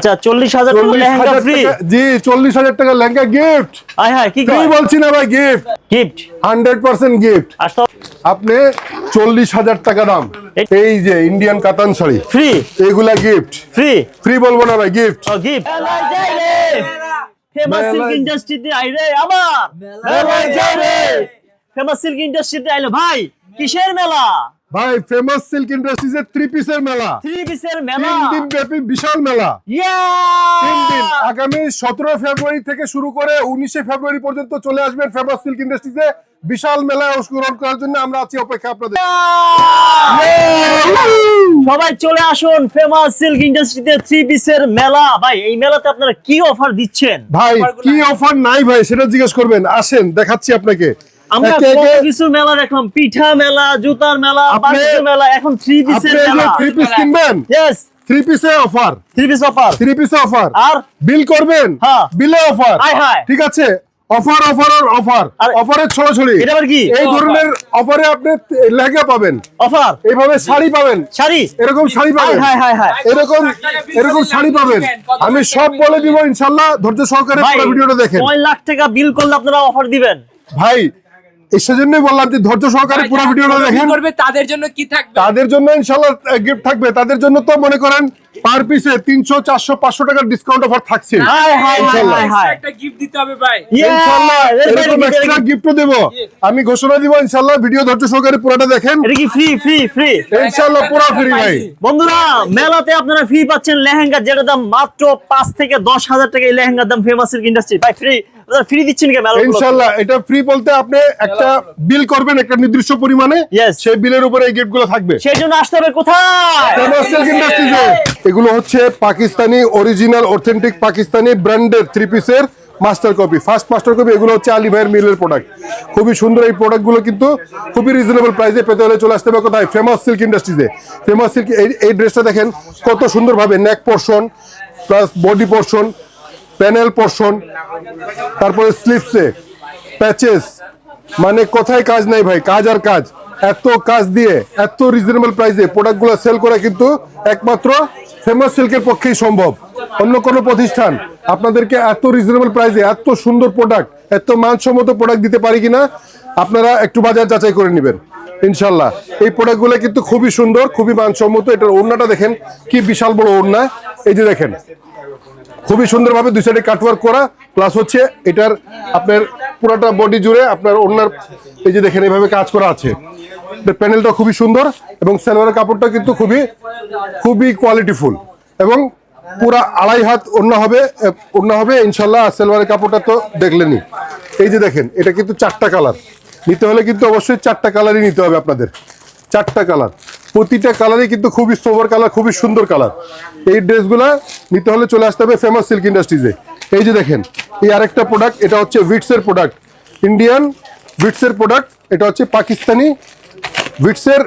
আচ্ছা চল্লিশ হাজার টাকা লেহেঙ্গা ফ্রি জি চল্লিশ হাজার টাকা লেহেঙ্গা গিফট আয় হায় কি ফ্রি বলছি না ভাই gift gift hundred percent gift আপনি চল্লিশ হাজার টাকা দাম। এই যে ইন্ডিয়ান কাতান শাড়ি ফ্রি এইগুলা গিফট ফ্রি ফ্রি বলব না ভাই গিফট ও গিফট ফেমাস সিল্ক ইন্ডাস্ট্রিতে আই রে আমার মেলায় যাই ফেমাস সিল্ক ইন্ডাস্ট্রিতে আইলো ভাই কিসের মেলা? ভাই ফেমাস সিল্ক ইন্ডাস্ট্রিজ এর থ্রি পিসের মেলা। থ্রি পিসের মেলা? তিন দিন ব্যাপী বিশাল মেলা। তিন দিন। আগামী সতেরো ফেব্রুয়ারি থেকে শুরু করে উনিশে ফেব্রুয়ারি পর্যন্ত চলে আসবেন ফেমাস সিল্ক ইন্ডাস্ট্রিজে বিশাল মেলায় অংশগ্রহণ করার জন্য আমরা আছি অপেক্ষা আপনাদের। সবাই চলে আসুন ফেমাস সিল্ক ইন্ডাস্ট্রিতে থ্রি পিসের মেলা। ভাই এই মেলাতে আপনারা কি অফার দিচ্ছেন? ভাই কি অফার নাই ভাই সেটা জিজ্ঞেস করবেন। আসেন দেখাচ্ছি আপনাকে। আমরা কিছু মেলা দেখলাম। পিঠা মেলা জুতার মেলা মেলা এখন থ্রি পিসের মেলা। থ্রি পিস কিনবেন? ইয়েস থ্রি পিসে offer three piece offer three পিসে অফার আর? বিল করবেন? হ্যাঁ। বিলে অফার হায়। ঠিক আছে? অফার অফার আর অফার অফারের ছড়াছড়ি। এটা আবার কি? এই ধরনের অফারে আপনি লেহেঙ্গা পাবেন। অফার এইভাবে শাড়ি পাবেন। শাড়ি? এরকম শাড়ি পাবেন। হাই হাই হাই এরকম এরকম শাড়ি পাবেন। আমি সব বলে দিব ইনশাল্লাহ ধৈর্য সহকারে পুরো ভিডিওটা দেখেন। নয় লাখ টাকা বিল করলে আপনারা অফার দিবেন। ভাই সেজন্যই বললাম যে ধৈর্য সহকারে পুরো ভিডিওটা দেখেন। করবে তাদের জন্য কি থাকবে? তাদের জন্য ইনশাল্লাহ গিফট থাকবে। তাদের জন্য তো মনে করেন পার পিসে তিনশো চারশো পাঁচশো টাকার ডিসকাউন্ট অফার থাকছে। হাই হাই হাই একটা গিফট দিতে হবে ভাই। বাইরে এরকম এক্সট্রা গিফটও দেব। আমি ঘোষণা দিব ইনশাল্লাহ ভিডিও ধৈর্য সহকারে পুরোটা দেখেন। এটা কি ফ্রি ফ্রি ফ্রি ইনশাল্লাহ পুরো ফ্রি ভাই। বন্ধুরা মেলাতে আপনারা ফ্রি পাচ্ছেন লেহেঙ্গা যেটা দাম মাত্র পাঁচ থেকে দশ হাজার টাকা এই লেহেঙ্গার দাম ফেমাস সিল্ক ইন্ডাস্ট্রি ভাই ফ্রি ফ্রি দিচ্ছেন কি মেলা ইনশাল্লাহ এটা ফ্রি বলতে আপনি একটা বিল। করবেন একটা নির্দিষ্ট পরিমাণে. সেই বিলের উপরে এই গিফটগুলো থাকবে। সেই জন্য আসতে হবে কোথায়? এগুলো হচ্ছে পাকিস্তানি অরিজিনাল অথেন্টিক পাকিস্তানি ব্র্যান্ডের থ্রি পিসের master copy first master copy এগুলো হচ্ছে আলী ভাইয়ের মিলের প্রোডাক্ট খুবই সুন্দর এই প্রোডাক্টগুলো কিন্তু খুবই রিজনেবল প্রাইসে পেতে হলে চলে আসতে হবে কোথায়? ফেমাস সিল্ক ইন্ডাস্ট্রিজে ফেমাস সিল্ক এই এই ড্রেসটা দেখেন কত সুন্দরভাবে neck portion plus body portion panel portion, তারপরে স্লিপসে, প্যাচেস মানে কোথায় কাজ নাই ভাই, কাজ আর কাজ। এত কাজ দিয়ে, এত রিজনেবল প্রাইসে প্রোডাক্টগুলো সেল করা কিন্তু একমাত্র ফেমাস সিল্কের পক্ষেই সম্ভব। অন্য কোনো প্রতিষ্ঠান আপনাদেরকে এত রিজনেবল প্রাইসে এত সুন্দর প্রোডাক্ট এত মানসম্মত প্রোডাক্ট দিতে পারি কিনা, আপনারা একটু বাজার যাচাই করে নেবেন, ইনশাল্লাহ। এই প্রোডাক্টগুলো কিন্তু খুবই সুন্দর, খুবই মানসম্মত, এটার ওড়নাটা দেখেন, কি বিশাল বড় ওড়না। এই যে দেখেন খুবই সুন্দরভাবে দুই সাইডে কাটওয়ার্ক করা প্লাস হচ্ছে এটার আপনার পুরোটা বডি জুড়ে আপনার ওনার এই যে দেখেন এইভাবে কাজ করা আছে। প্যানেলটা খুবই সুন্দর এবং সালোয়ারের কাপড়টা কিন্তু খুবই খুবই কোয়ালিটিফুল এবং পুরা আড়াই হাত ওড়না হবে ওড়না হবে ইনশাল্লাহ সালোয়ারের কাপড়টা তো দেখলেনই। এই যে দেখেন, এটা কিন্তু চারটা কালার নিতে হলে কিন্তু অবশ্যই চারটা কালারই নিতে হবে আপনাদের। চারটা কালার প্রতিটা কালারই কিন্তু খুবই সোভার কালার খুবই সুন্দর কালার এই ড্রেসগুলা নিতে হলে চলে আসতে হবে ফেমাস সিল্ক ইন্ডাস্ট্রিজে এই যে দেখেন, এই আরেকটা প্রোডাক্ট এটা হচ্ছে ভিটসের প্রোডাক্ট ইন্ডিয়ান ভিটসের প্রোডাক্ট এটা হচ্ছে পাকিস্তানি ভিটসের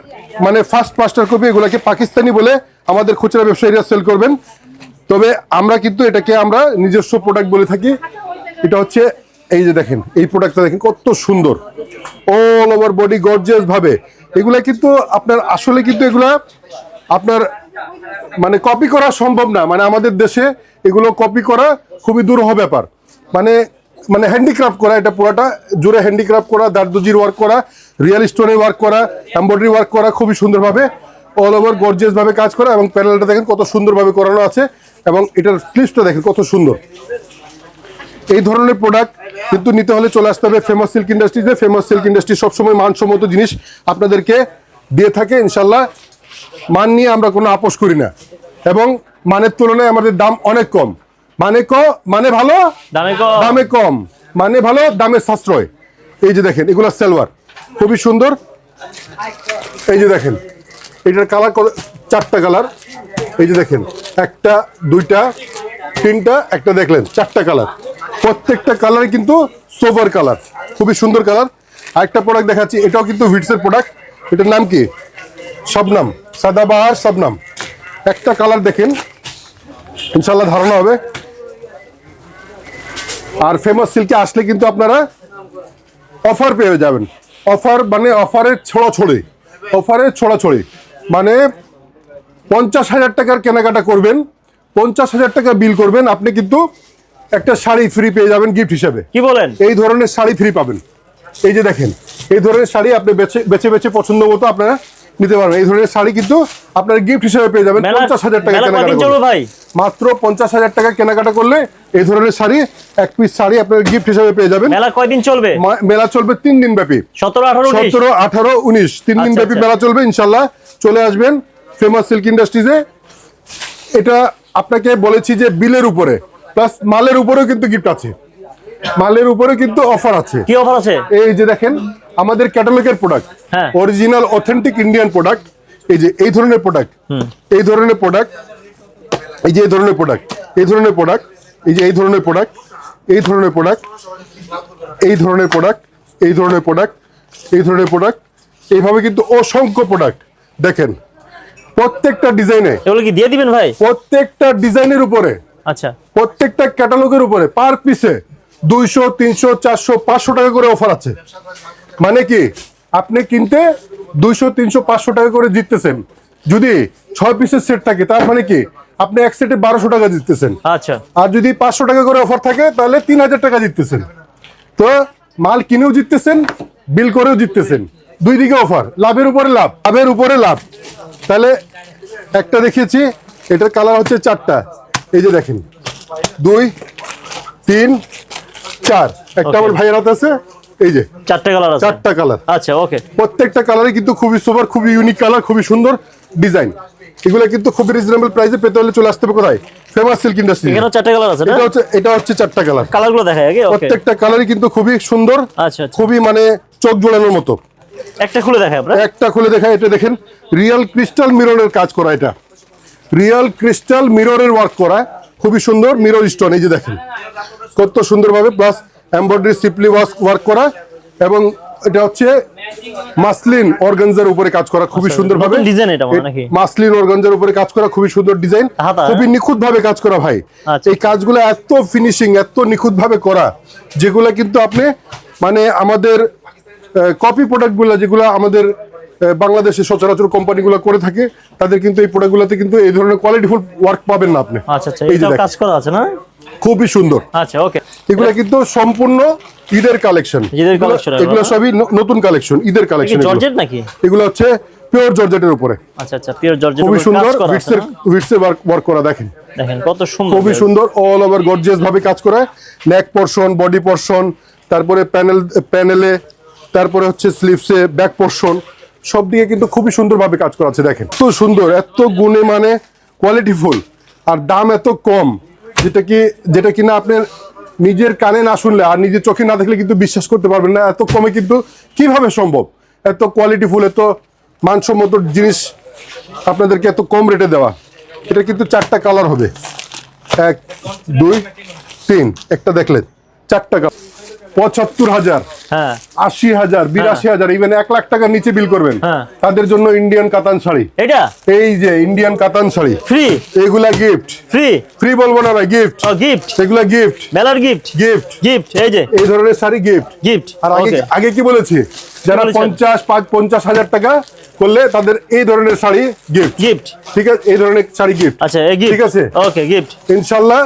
মানে ফার্স্ট মাস্টার কপি এগুলাকে পাকিস্তানি বলে আমাদের খুচরা ব্যবসায়ীরা সেল করবেন। তবে আমরা কিন্তু এটাকে আমরা নিজস্ব প্রোডাক্ট বলে থাকি। এটা হচ্ছে, এই যে দেখেন, এই প্রোডাক্টটা দেখেন কত সুন্দর। অল ওভার বডি গর্জিয়াস ভাবে। এগুলা কিন্তু আপনার, আসলে কিন্তু এগুলা আপনার মানে কপি করা সম্ভব না। মানে আমাদের দেশে এগুলো কপি করা খুবই দুরূহ ব্যাপার। মানে মানে হ্যান্ডিক্রাফট করা এটা পুরোটা, জুড়ে হ্যান্ডিক্রাফট করা, দার্দুজির ওয়ার্ক করা রিয়েল স্টোনের ওয়ার্ক করা এমব্রয়ডারি ওয়ার্ক করা খুবই সুন্দরভাবে অল ওভার গর্জিয়াস ভাবে কাজ করা এবং প্যানেলটা দেখেন কত সুন্দরভাবে করানো আছে এবং এটার স্লিপসটা দেখেন কত সুন্দর। এই ধরনের প্রোডাক্ট কিন্তু নিতে হলে চলে আসতে হবে ফেমাস সিল্ক ইন্ডাস্ট্রিজে ফেমাস সিল্ক ইন্ডাস্ট্রি সবসময় মানসম্মত জিনিস আপনাদেরকে দিয়ে থাকে ইনশাল্লাহ মান নিয়ে আমরা কোনো আপোষ করি না। এবং মানের তুলনায় আমাদের দাম অনেক কম। মানে ক মানে ভালো? দামে কম। দামে কম। মানে ভালো দামে সাশ্রয়। এই যে দেখেন এগুলো সেলওয়ার খুবই সুন্দর। এই যে দেখেন এটার কালার চারটা কালার এই যে দেখেন একটা দুইটা তিনটা একটা দেখলেন চারটা কালার প্রত্যেকটা কালার কিন্তু সোভার কালার খুবই সুন্দর কালার আরেকটা প্রোডাক্ট দেখাচ্ছি, এটাও কিন্তু ভিটসের প্রোডাক্ট এটার নাম কি? শবনাম, সাদাবাহার শবনাম। একটা কালার দেখেন ইনশাল্লাহ ধারণা হবে। আর ফেমাস সিল্কে আসলে কিন্তু আপনারা অফার পেয়ে যাবেন। অফার মানে অফারের ছড়াছড়ি অফারের ছড়াছড়ি। মানে পঞ্চাশ হাজার টাকার কেনাকাটা করবেন, পঞ্চাশ হাজার টাকা বিল করবেন। আপনি কিন্তু একটা শাড়ি ফ্রি পেয়ে যাবেন গিফট হিসেবে। কি বলেন? এই ধরনের শাড়ি ফ্রি পাবেন। এই যে দেখেন এই ধরনের শাড়ি আপনি বেছে বেছে বেছে পছন্দ মতো আপনারা নিতে পারবেন। এই ধরনের শাড়ি কিন্তু আপনার গিফট হিসেবে পেয়ে যাবেন। পঞ্চাশ হাজার টাকা কেনাকাটা। ভাই? মাত্র পঞ্চাশ হাজার টাকা কেনাকাটা করলে এই ধরনের শাড়ি এক পিস শাড়ি আপনার গিফট হিসেবে পেয়ে যাবেন। মেলা কয়দিন চলবে? মেলা চলবে তিন দিন ব্যাপী। সতেরো আঠারো উনিশ? সতেরো আঠারো উনিশ। তিন দিন আচ্ছা, ব্যাপী আচ্ছা। মেলা চলবে ইনশাল্লাহ। চলে আসবেন ফেমাস সিল্ক ইন্ডাস্ট্রিজে এটা আপনাকে বলেছি যে বিলের উপরে। প্লাস মালের উপরেও কিন্তু গিফট আছে। মালের উপরে কিন্তু অফার আছে। কি অফার আছে? এই যে দেখেন আমাদের ক্যাটালগের product. Original authentic Indian product এই যে এই ধরনের প্রোডাক্ট এই ধরনের প্রোডাক্ট এই যে এই ধরনের প্রোডাক্ট এই ধরনের প্রোডাক্ট এই যে এই ধরনের প্রোডাক্ট এই ধরনের প্রোডাক্ট এই ধরনের প্রোডাক্ট এই ধরনের প্রোডাক্ট এই ধরনের প্রোডাক্ট এইভাবে কিন্তু অসংখ্য প্রোডাক্ট দেখেন প্রত্যেকটা ডিজাইনে এগুলো কি দিয়ে দিবেন ভাই? প্রত্যেকটা ডিজাইনের উপরে। আচ্ছা। প্রত্যেকটা ক্যাটালগের উপরে পার পিসে দুইশো তিনশো চারশো পাঁচশো টাকা করে অফার আছে। মানে কি? আপনি কিনতে দুইশো তিনশো পাঁচশো টাকা করে জিততেছেন। যদি ছয় পিসের সেট থাকে তার মানে কি? আপনি এক সেটে বারোশো টাকা জিততেছেন। আচ্ছা। আর যদি পাঁচশো টাকা করে অফার থাকে তাহলে তিন হাজার টাকা জিততেছেন। তো মাল কিনেও জিততেছেন বিল করেও জিততেছেন। দুই দিকে অফার লাভের উপরে লাভ লাভের উপরে লাভ। তাহলে একটা দেখিয়েছি এটার কালার হচ্ছে চারটা। এই যে দেখেন দুই তিন চার। একটা আমার ভাইয়ের হাতে আছে এই যে। চারটে কালার আছে। চারটা কালার আচ্ছা ওকে প্রত্যেকটা কালারই কিন্তু খুবই সুপার খুবই ইউনিক কালার খুবই সুন্দর ডিজাইন এগুলো কিন্তু খুবই রিজনেবল প্রাইসে পেতে হলে চলে আসতে হবে কোথায়? ফেমাস সিল্ক ইন্ডাস্ট্রি এখানেও চারটে কালার আছে এটা হচ্ছে এটা হচ্ছে চারটা কালার কালারগুলো দেখায় আগে প্রত্যেকটা কালারই কিন্তু খুবই সুন্দর আচ্ছা আচ্ছা। খুবই মানে চোখ জোড়ানোর মতো। একটা খুলে দেখায় আপনার একটা খুলে দেখা এটা দেখেন রিয়েল ক্রিস্টাল মিররের কাজ করা এটা। রিয়েল ক্রিস্টাল মিররের ওয়ার্ক করা। খুবই সুন্দর মিরর স্টোন এই যে দেখেন। কত সুন্দরভাবে প্লাস এমব্রয়ডারি সিপলি ওয়ার্ক করা। এবং এটা হচ্ছে মাসলিন অর্গানজার উপরে কাজ করা খুবই সুন্দরভাবে। নতুন design এটা মনে হয় নাকি? মাসলিন অর্গানজার উপরে কাজ করা খুবই সুন্দর ডিজাইন খুবই নিখুঁত ভাবে কাজ করা ভাই। আচ্ছা। এই কাজগুলো এত ফিনিশিং এত নিখুঁত ভাবে করা যেগুলো কিন্তু আপনি মানে আমাদের কপি প্রোডাক্টগুলো যেগুলো আমাদের বাংলাদেশে সচরাচর কোম্পানিগুলো করে থাকে তাদের কিন্তু এই প্রোডাক্টগুলোতে কিন্তু এই ধরনের কোয়ালিটিফুল ওয়ার্ক পাবেন না আপনি। আচ্ছা আচ্ছা এই কাজ করা আছে না? খুবই সুন্দর। আচ্ছা ওকে। এগুলো কিন্তু সম্পূর্ণ ঈদের কালেকশন ঈদের এগুলো সবই নতুন কালেকশন ঈদের কালেকশন জর্জেট নাকি? এগুলো হচ্ছে পিওর জর্জেটের উপরে। আচ্ছা আচ্ছা পিওর জর্জেট খুবই সুন্দর উইটসের উইটসের ওয়ার্ক করা দেখেন। দেখেন কত সুন্দর খুবই সুন্দর অল ওভার গর্জিয়াস ভাবে কাজ করা। নেক পোর্শন বডি পোর্শন তারপরে প্যানেল প্যানেলে তারপরে হচ্ছে স্লিভসে ব্যাক পোর্শন সব দিকে কিন্তু খুবই সুন্দরভাবে কাজ করা আছে, দেখেন। এত সুন্দর, এত গুণে মানে কোয়ালিটিফুল আর দাম এত কম, যেটা কি, যেটা কিনা আপনার নিজের কানে না শুনলে আর নিজের চোখে না দেখলে কিন্তু বিশ্বাস করতে পারবেন না, এত কমে কিন্তু কীভাবে সম্ভব? এত কোয়ালিটিফুল এত মানসম্মত জিনিস আপনাদেরকে এত কম রেটে দেওয়া। এটা কিন্তু চারটা কালার হবে। এক, দুই, তিন, একটা দেখলেন, চারটা টাকা পঁচাত্তর হাজার হ্যাঁ। আশি হাজার বিরাশি হাজার ইভেন এক লাখ টাকার নিচে বিল করবেন। হ্যাঁ। তাদের জন্য ইন্ডিয়ান কাতান শাড়ি। এটা? এই যে ইন্ডিয়ান কাতান শাড়ি। ফ্রি এগুলা গিফট ফ্রি ফ্রি বলব না ভাই গিফট গিফট এগুলা গিফট মেলার গিফট গিফট গিফট এই যে। এই ধরনের শাড়ি গিফট গিফট আর আগে আগে কি বলেছি? যারা পঞ্চাশ পাঁচ পঞ্চাশ হাজার টাকা করলে তাদের এই ধরনের শাড়ি গিফট গিফট ঠিক আছে? এই ধরনের শাড়ি গিফট আচ্ছা এই গিফট ঠিক আছে। ওকে গিফট ইনশাল্লাহ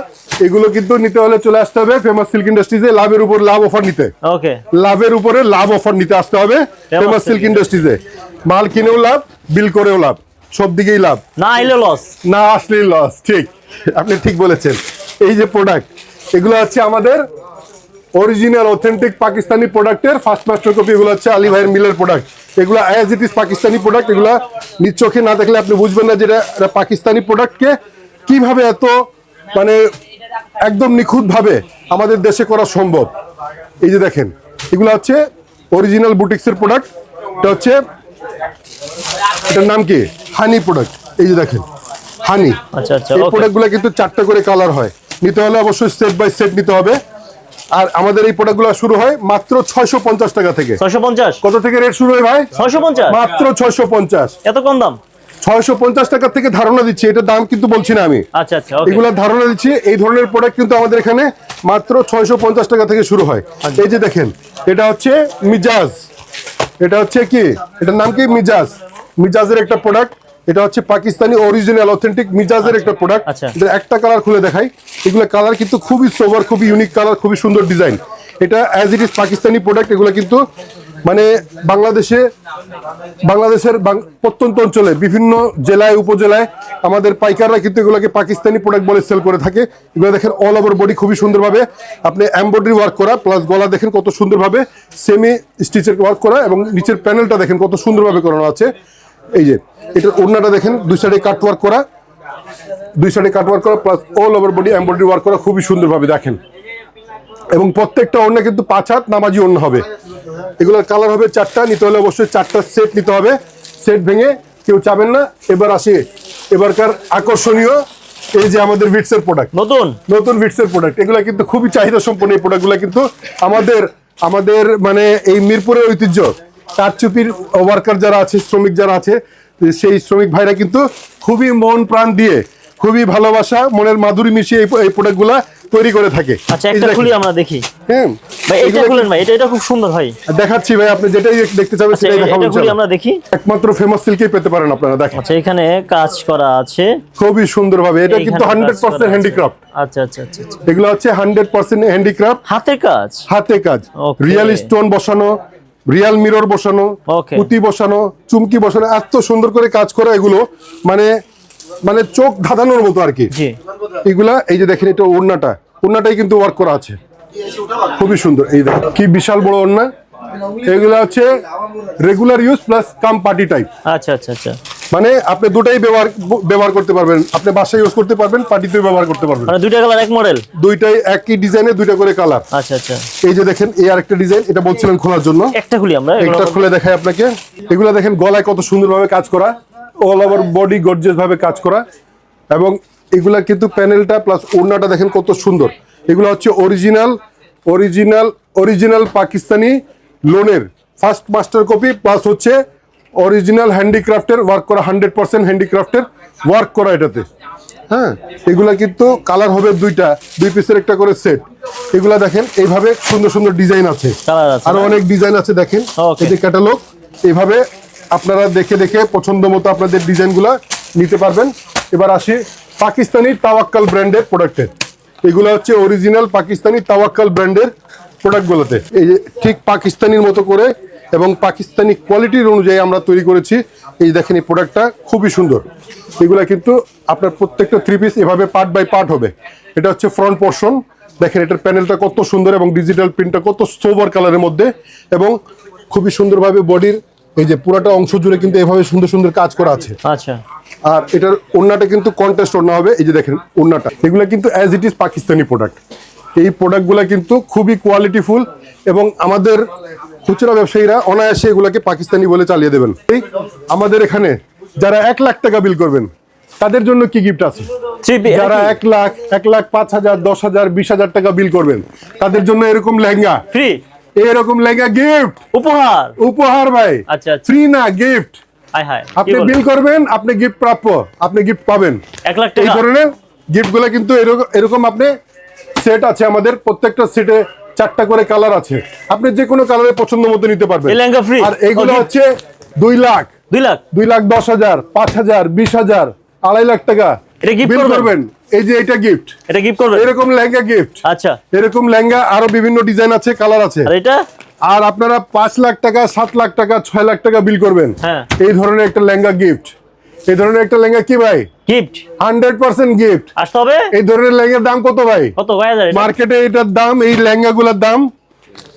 এগুলো কিন্তু নিতে হলে চলে আসতে হবে ফেমাস সিল্ক ইন্ডাস্ট্রিজে লাভের উপর লাভ অফার নিতে। ওকে লাভের উপরে লাভ অফার নিতে আসতে হবে ফেমাস সিল্ক ইন্ডাস্ট্রিজে মাল কিনেও লাভ বিল করেও লাভ সব দিকেই লাভ। না আইলে লস না আসলেই লস ঠিক। আপনি ঠিক বলেছেন। এই যে প্রোডাক্ট এগুলো হচ্ছে আমাদের অরিজিনাল অথেন্টিক পাকিস্তানি প্রোডাক্টের ফার্স্ট মাস্টার কপি এগুলো হচ্ছে আলী ভাইয়ের মিলের প্রোডাক্ট এগুলো as it is Pakistani product এগুলো নিজ চোখে না দেখলে আপনি বুঝবেন না যে এটা এটা পাকিস্তানি প্রোডাক্টকে কীভাবে এত মানে একদম নিখুঁতভাবে আমাদের দেশে করা সম্ভব। এই যে দেখেন এগুলো হচ্ছে অরিজিনাল বুটিক্সের প্রোডাক্ট এটা হচ্ছে এটার নাম কি? হানি প্রোডাক্ট এই যে দেখেন হানি আচ্ছা আচ্ছা এই প্রোডাক্টগুলো কিন্তু চারটা করে কালার হয়। নিতে হলে অবশ্যই সেট বাই সেট নিতে হবে। আর আমাদের এই প্রোডাক্টগুলো শুরু হয় মাত্র ছয়শো পঞ্চাশ টাকা থেকে। ছয়শো পঞ্চাশ? কত থেকে রেট শুরু হয় ভাই? ছয়শো পঞ্চাশ? মাত্র ছয়শো পঞ্চাশ। এত কম দাম? ছয়শো পঞ্চাশ টাকা থেকে ধারণা দিচ্ছি এটা দাম কিন্তু বলছি না আমি। আচ্ছা আচ্ছা ধারণা দিচ্ছি এই ধরনের প্রোডাক্ট কিন্তু আমাদের এখানে মাত্র ছয়শো পঞ্চাশ টাকা থেকে শুরু হয়। আচ্ছা। এই যে দেখেন এটা হচ্ছে মিজাজ। এটা হচ্ছে কি? এটার নাম কি? মিজাজ। মিজাজের একটা প্রোডাক্ট এটা হচ্ছে পাকিস্তানি অরিজিনাল অথেন্টিক মিজাজের একটা প্রোডাক্ট আচ্ছা। এটা একটা কালার খুলে দেখাই। এগুলো কালার কিন্তু খুবই সোভার খুবই ইউনিক কালার খুবই সুন্দর ডিজাইন এটা as it is Pakistani product এগুলো কিন্তু মানে বাংলাদেশে বাংলাদেশের প্রত্যন্ত অঞ্চলে বিভিন্ন জেলায় উপজেলায় আমাদের পাইকাররা কিন্তু এগুলোকে পাকিস্তানি প্রোডাক্ট বলে সেল করে থাকে। এগুলো দেখেন অল ওভার বডি খুবই সুন্দরভাবে আপনি এমব্রয়ডারি ওয়ার্ক করা প্লাস গলা দেখেন কত সুন্দরভাবে সেমি স্টিচের ওয়ার্ক করা এবং নিচের প্যানেলটা দেখেন কত সুন্দরভাবে করানো আছে। এই যে এটার ওড়নাটা দেখেন দুই সাইডে কাট ওয়ার্ক করা দুই সাইডে কাট ওয়ার্ক করা plus all over body embroidery work করা খুবই সুন্দরভাবে দেখেন। এবং প্রত্যেকটা ওড়না কিন্তু পাঁচ হাত নামাজি অন্য হবে। এগুলোর কালার হবে চারটা নিতে হলে অবশ্যই চারটা সেট নিতে হবে। সেট ভেঙে কেউ চাবেন না। এবার আসি এবারকার আকর্ষণীয় এই যে আমাদের ভিটসের প্রোডাক্ট নতুন? নতুন ভিটসের প্রোডাক্ট এগুলো কিন্তু খুবই চাহিদা সম্পন্ন এই প্রোডাক্টগুলো কিন্তু আমাদের আমাদের মানে এই মিরপুরের ঐতিহ্য। কারচুপির ওয়ার্কার যারা আছে শ্রমিক যারা আছে সেই শ্রমিক ভাইরা কিন্তু খুবই মন প্রাণ দিয়ে খুবই ভালোবাসা মনের মাধুরী মিশিয়ে এই প্রোডাক্টগুলা তৈরি করে থাকে। আচ্ছা একটা খুলি আমরা দেখি। হ্যাঁ। ভাই এটা খুলেন ভাই এটা এটা খুব সুন্দর ভাই। দেখাচ্ছি ভাই আপনি যেটাই দেখতে চাবেন আচ্ছা সেটাই দেখাবো এটা খুলি আমরা দেখি। একমাত্র ফেমাস সিল্কেই পেতে পারেন আপনারা দেখেন। আচ্ছা এখানে কাজ করা আছে। খুবই সুন্দরভাবে এটা কিন্তু এইখানে হান্ড্রেড কাজ করা পার্সেন্ট আছে। হ্যান্ডিক্রাফট আচ্ছা আচ্ছা আচ্ছা। এগুলো হচ্ছে হান্ড্রেড পার্সেন্ট হ্যান্ডিক্রাফট হাতের কাজ? হাতে কাজ. রিয়েল স্টোন বসানো রিয়াল মিরর বসানো পুতি বসানো চুমকি বসানো এত সুন্দর করে কাজ করা এগুলো মানে মানে চোখ ধাঁধানোর মতো আর কি। এগুলা এই যে দেখেন এটা ওড়নাটা ওড়নাটাই কিন্তু ওয়ার্ক করা আছে। খুবই সুন্দর এই দেখেন কি বিশাল বড় ওড়না। এগুলা হচ্ছে regular use plus come party type আচ্ছা আচ্ছা আচ্ছা। মানে আপনি দুটাই ব্যবহার ব্যবহার করতে পারবেন। আপনি বাসায় ইউজ করতে পারবেন পার্টিতেও ব্যবহার করতে পারবেন। মানে দুইটা কালার এক মডেল দুইটাই একই ডিজাইনে দুইটা করে কালার আচ্ছা আচ্ছা। এই যে দেখেন এই আরেকটা ডিজাইন এটা বলছিলেন খোলার জন্য। একটা খুলি আমরা একটা খুলে দেখাই আপনাকে। এগুলা দেখেন গলায় কত সুন্দরভাবে কাজ করা অল ওভার বডি গর্জিয়াস ভাবে কাজ করা। এবং এগুলা কিন্তু প্যানেলটা প্লাস ওড়নাটা দেখেন কত সুন্দর। এগুলো হচ্ছে অরিজিনাল অরিজিনাল অরিজিনাল পাকিস্তানি লোনের ফার্স্ট মাস্টার কপি প্লাস হচ্ছে অরিজিনাল হ্যান্ডিক্রাফটের ওয়ার্ক করা হান্ড্রেড পার্সেন্ট হ্যান্ডিক্রাফটের ওয়ার্ক করা এটাতে। হ্যাঁ এগুলা কিন্তু কালার হবে দুইটা দুই পিসের একটা করে সেট এগুলা দেখেন এইভাবে সুন্দর সুন্দর ডিজাইন আছে। আরও অনেক ডিজাইন আছে দেখেন. এই যে ক্যাটালগ এইভাবে আপনারা দেখে দেখে পছন্দ মতো আপনাদের ডিজাইনগুলো নিতে পারবেন। এবার আসি পাকিস্তানি তাওয়াক্কাল ব্র্যান্ডের প্রোডাক্টের এগুলো হচ্ছে অরিজিনাল পাকিস্তানি তাওয়াক্কাল ব্র্যান্ডের প্রোডাক্টগুলোতে এই যে ঠিক পাকিস্তানির মতো করে এবং পাকিস্তানি কোয়ালিটির অনুযায়ী আমরা তৈরি করেছি। এই দেখেন এই প্রোডাক্টটা খুবই সুন্দর। এগুলা কিন্তু আপনার প্রত্যেকটা থ্রি পিস এভাবে পার্ট বাই পার্ট হবে। এটা হচ্ছে ফ্রন্ট পোর্শন দেখেন এটার প্যানেলটা কত সুন্দর এবং ডিজিটাল প্রিন্টটা কত সোভার কালারের মধ্যে এবং খুবই সুন্দরভাবে বডির এই যে পুরাটা অংশ জুড়ে কিন্তু এভাবে সুন্দর সুন্দর কাজ করা আছে। আচ্ছা। আর এটার ওড়নাটা কিন্তু কন্টেস্ট ওড়না হবে। এই যে দেখেন ওড়নাটা। এগুলো কিন্তু as it is Pakistani product এই প্রোডাক্টগুলো কিন্তু খুবই কোয়ালিটিফুল এবং আমাদের খুচরা ব্যবসায়ীরা অনায়াসে এগুলোকে পাকিস্তানি বলে চালিয়ে দেবেন। আমাদের এখানে যারা এক লাখ টাকা বিল করবেন তাদের জন্য কি গিফট আছে? যারা এক লাখ এক লাখ পাঁচ হাজার দশ হাজার বিশ হাজার টাকা বিল করবেন তাদের জন্য এরকম লেহেঙ্গা। ফ্রি এরকম লেহেঙ্গা গিফট উপহার? উপহার ভাই। আচ্ছা, আচ্ছা। ফ্রি না গিফট আপনি বিল করবেন আপনি গিফট প্রাপ্য আপনি গিফট পাবেন। এক লাখ এই ধরনের গিফটগুলো কিন্তু এরকম- এরকম আপনি সেট আছে আমাদের প্রত্যেকটা সেটে চারটা করে কালার আছে। আপনি যে কোনো কালারের পছন্দ মতো নিতে পারবেন? আর এগুলো হচ্ছে দুই লাখ। দুই লাখ? দুই লাখ দশ হাজার পাঁচ হাজার বিশ হাজার আড়াই লাখ টাকা। এটা করবেন? করবেন। এই যে এটা গিফট এটা গিফট করবে এরকম লেহেঙ্গা গিফট আচ্ছা। এরকম লেহেঙ্গা আরও বিভিন্ন ডিজাইন আছে কালার আছে। আর এটা? আর আপনারা পাঁচ লাখ টাকা সাত লাখ টাকা ছয় লাখ টাকা বিল করবেন। হ্যাঁ। এই ধরনের একটা লেহেঙ্গা গিফট এই ধরনের একটা লেহেঙ্গা কি ভাই? গিফট হান্ড্রেড পার্সেন্ট গিফট আসতে হবে? এই ধরনের লেহেঙ্গার দাম কত ভাই? কত? এটা? মার্কেটে এটার দাম এই লেহেঙ্গা গুলার দাম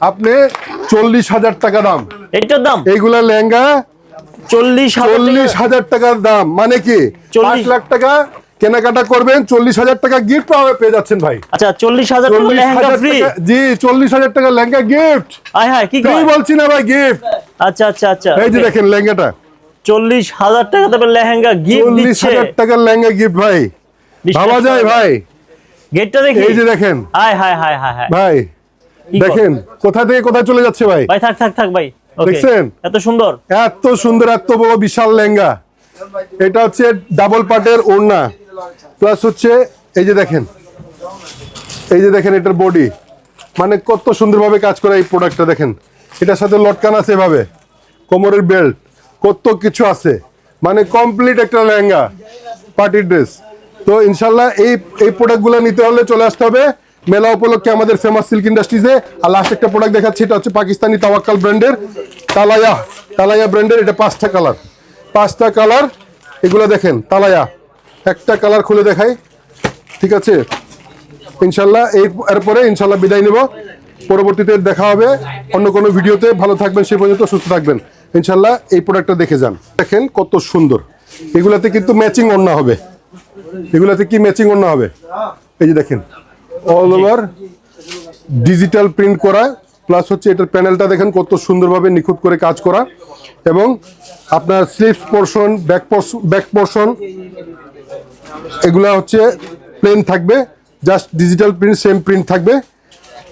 আপনি চল্লিশ হাজার টাকা দাম। এইটার দাম? এইগুলা লেহেঙ্গা চল্লিশ হাজার চল্লিশ টাকা। হাজার টাকার দাম। মানে কি? চল্লিশ- লাখ টাকা কেনাকাটা করবেন চল্লিশ হাজার টাকা গিফট পেয়ে যাচ্ছেন ভাই। আচ্ছা চল্লিশ হাজার জি চল্লিশ হাজার টাকা লেহেঙ্গা গিফট আয় হায় কি বলছি না ভাই গিফট আচ্ছা আচ্ছা আচ্ছা। এই যে দেখেন লেহেঙ্গাটা। চল্লিশ হাজার টাকা তবে লেহেঙ্গা গিফট চল্লিশ হাজার টাকার লেহেঙ্গা গিফট ভাই। ভাবা যায় ভাই। গেটটা দেখি। এই যে দেখেন। হায় হায় হায় হায় হায়। ভাই দেখেন কোথা থেকে কোথায় চলে যাচ্ছে ভাই? ভাই থাক থাক থাক ভাই। দেখছেন? এত সুন্দর। এত সুন্দর এত বড় বিশাল লেহেঙ্গা। এটা হচ্ছে ডাবল পার্টের ওড়না। প্লাস হচ্ছে এই যে দেখেন। এই যে দেখেন এটার বডি মানে কত সুন্দরভাবে কাজ করে এই প্রোডাক্টটা দেখেন। এটার সাথে লটকান আছে এভাবে। কোমরের বেল্ট কত কিছু আছে। মানে কমপ্লিট একটা লেহেঙ্গা পার্টি ড্রেস তো ইনশাল্লাহ এই এই প্রোডাক্টগুলো নিতে হলে চলে আসতে হবে। মেলা উপলক্ষে আমাদের ফেমাস সিল্ক ইন্ডাস্ট্রিজে আর লাস্ট একটা প্রোডাক্ট দেখাচ্ছি, এটা হচ্ছে পাকিস্তানি তাওয়াক্কাল ব্র্যান্ডের তালায়া তালায়া ব্র্যান্ডের এটা পাঁচটা কালার পাঁচটা কালার এগুলো দেখেন, তালায়া। একটা কালার খুলে দেখাই। ঠিক আছে? ইনশাল্লাহ এই, এরপরে ইনশাল্লাহ বিদায় নেব। পরবর্তীতে দেখা হবে অন্য কোনো ভিডিওতে। ভালো থাকবেন সেই পর্যন্ত সুস্থ থাকবেন। ইনশাল্লাহ এই প্রোডাক্টটা দেখে যান। দেখেন কত সুন্দর। এগুলাতে কিন্তু ম্যাচিং ওড়না হবে। এগুলাতে কি ম্যাচিং ওড়না হবে? এই যে দেখেন অল ওভার ডিজিটাল প্রিন্ট করা প্লাস হচ্ছে এটার প্যানেলটা দেখেন কত সুন্দরভাবে নিখুঁত করে কাজ করা, এবং আপনার slips portion back back portion এগুলা হচ্ছে প্লেন থাকবে। Just digital print same print থাকবে।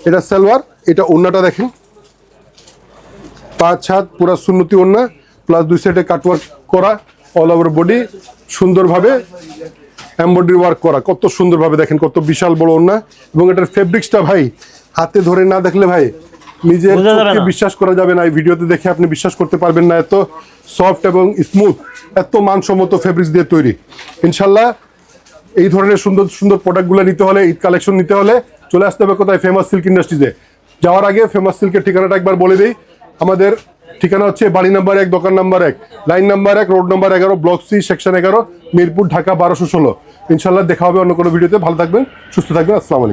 এটা সালোয়ার, এটা ওড়নাটা দেখেন। পাঁচ হাত পুরো সুন্নতি ওড়না প্লাস দুই সাইডে কাটওয়ার্ক করা অল ওভার বডি সুন্দরভাবে এমব্রয়ডারি ওয়ার্ক করা। কত সুন্দরভাবে দেখেন কত বিশাল বড় ওড়না। এবং এটার ফেব্রিক্সটা ভাই হাতে ধরে না দেখলে ভাই নিজের বিশ্বাস করা যাবে না। এই ভিডিওতে দেখে আপনি বিশ্বাস করতে পারবেন না এত সফট এবং স্মুথ এত মানসম্মত ফেব্রিক্স দিয়ে তৈরি। ইনশাল্লাহ এই ধরনের সুন্দর সুন্দর প্রোডাক্টগুলো নিতে হলে ঈদ কালেকশন নিতে হলে চলে আসতে হবে কোথায়? ফেমাস সিল্ক ইন্ডাস্ট্রিতে যাওয়ার আগে ফেমাস সিল্কের ঠিকানাটা একবার বলে দিই। আমাদের ঠিকানা হচ্ছে বাড়ি নাম্বার এক, দোকান নাম্বার এক, লাইন নাম্বার এক, রোড নাম্বার এগারো, ব্লক সি, সেকশন এগারো, মিরপুর, ঢাকা, বারোশো ষোলো। ইনশাল্লাহ দেখা হবে অন্য কোনো ভিডিওতে। ভালো থাকবেন, সুস্থ থাকবেন। আসসালামু